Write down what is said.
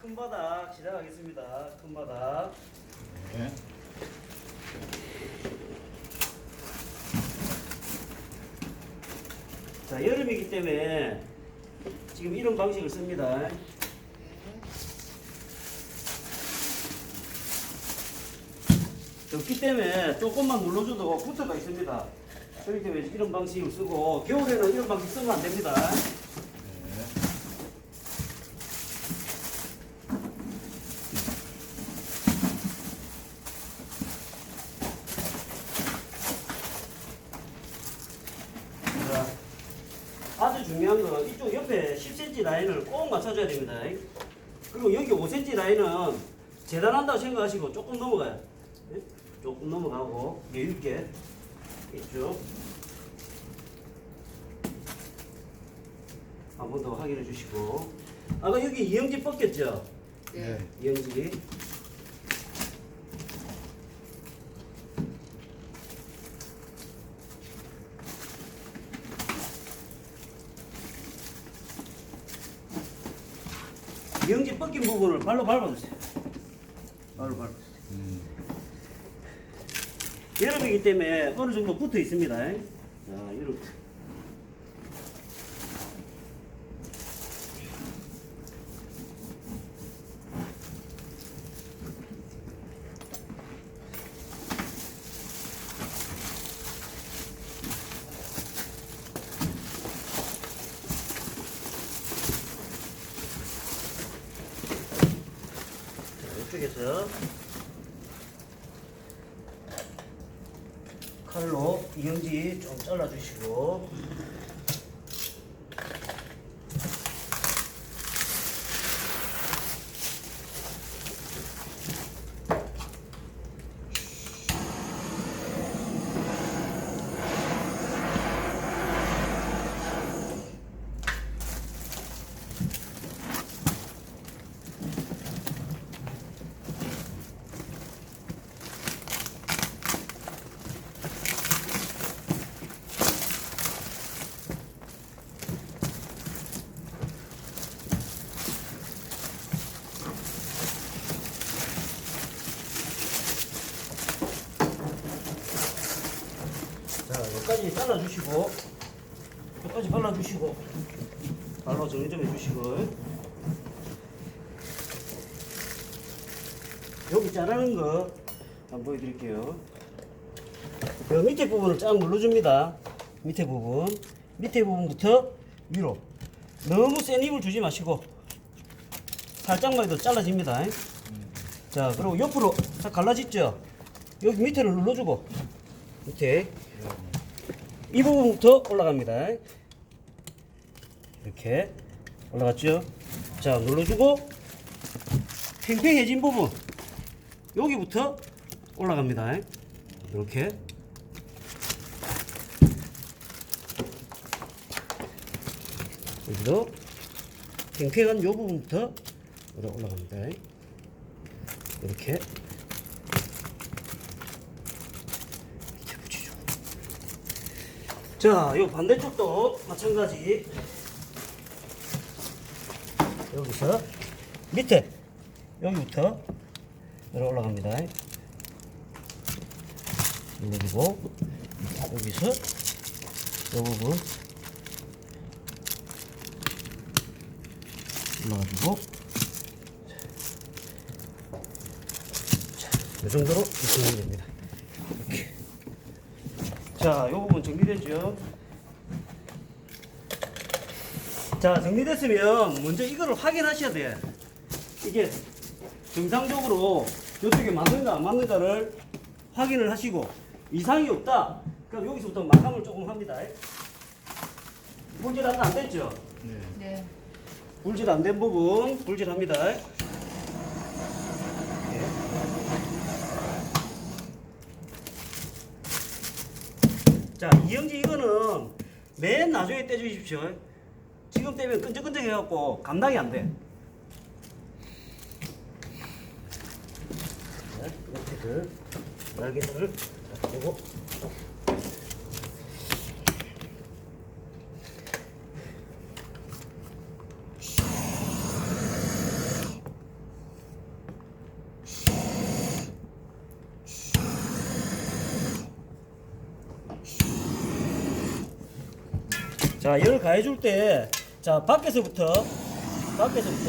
큰 바닥 시작하겠습니다. 큰 바닥. 네. 자, 여름이기 때문에 지금 이런 방식을 씁니다. 덥기 때문에 조금만 눌러줘도 붙어가 있습니다. 그렇기 때문에 이런 방식을 쓰고 겨울에는 이런 방식 쓰면 안 됩니다. 자, 아주 중요한 건 이쪽 옆에 10cm 라인을 꼭 맞춰줘야 됩니다. 그리고 여기 5cm 라인은 재단한다고 생각하시고 조금 넘어가요. 예? 조금 넘어가고 여유 있게 있죠. 한번 더 확인해 주시고 아까 여기 이영지 벗겼죠? 네. 이영지 영지 벗긴 부분을 발로 밟아주세요. 발로 밟아주세요. 음. 여름이기 때문에 어느 정도 붙어 있습니다. 자, 이렇게. 자, 이쪽에서 칼로 이영지 좀 잘라주시고 자 여기까지 잘라주시고 여기까지 발라주시고 발로 정리 좀 해주시고. 여기 자르는 거 한번 보여드릴게요. 요 밑에 부분을 쫙 눌러줍니다. 밑에 부분. 밑에 부분부터 위로. 너무 센 힘을 주지 마시고 살짝만 해도 잘라집니다. 자 그리고 옆으로 딱 갈라졌죠? 여기 밑에를 눌러주고 밑에 이 부분부터 올라갑니다. 이렇게 올라갔죠? 자, 눌러주고 팽팽해진 부분 여기부터 올라갑니다. 이렇게 여기도 팽팽한 요 부분부터 올라갑니다. 이렇게 이렇게 붙이죠. 자, 요 반대쪽도 마찬가지. 여기서 밑에 여기부터 내려 올라갑니다. 눌러주고 여기서 이 부분 올라가지고 자, 이 정도로 붙이면 됩니다. 자, 이 부분 정리됐죠? 자, 정리됐으면 먼저 이거를 확인하셔야 돼. 이게 정상적으로 이쪽에 맞는가 안 맞는가를 확인을 하시고 이상이 없다. 그럼 여기서부터 마감을 조금 합니다. 불질 안 됐죠? 네. 네. 불질 안 된 부분 불질합니다. 자, 이영지 이거는 맨 나중에 떼주십시오. 지금 떼면 끈적끈적 해갖고 감당이 안 돼. 자, 이렇게들 날개를 그리고 자 열을 가해줄 때 자 밖에서부터 밖에서부터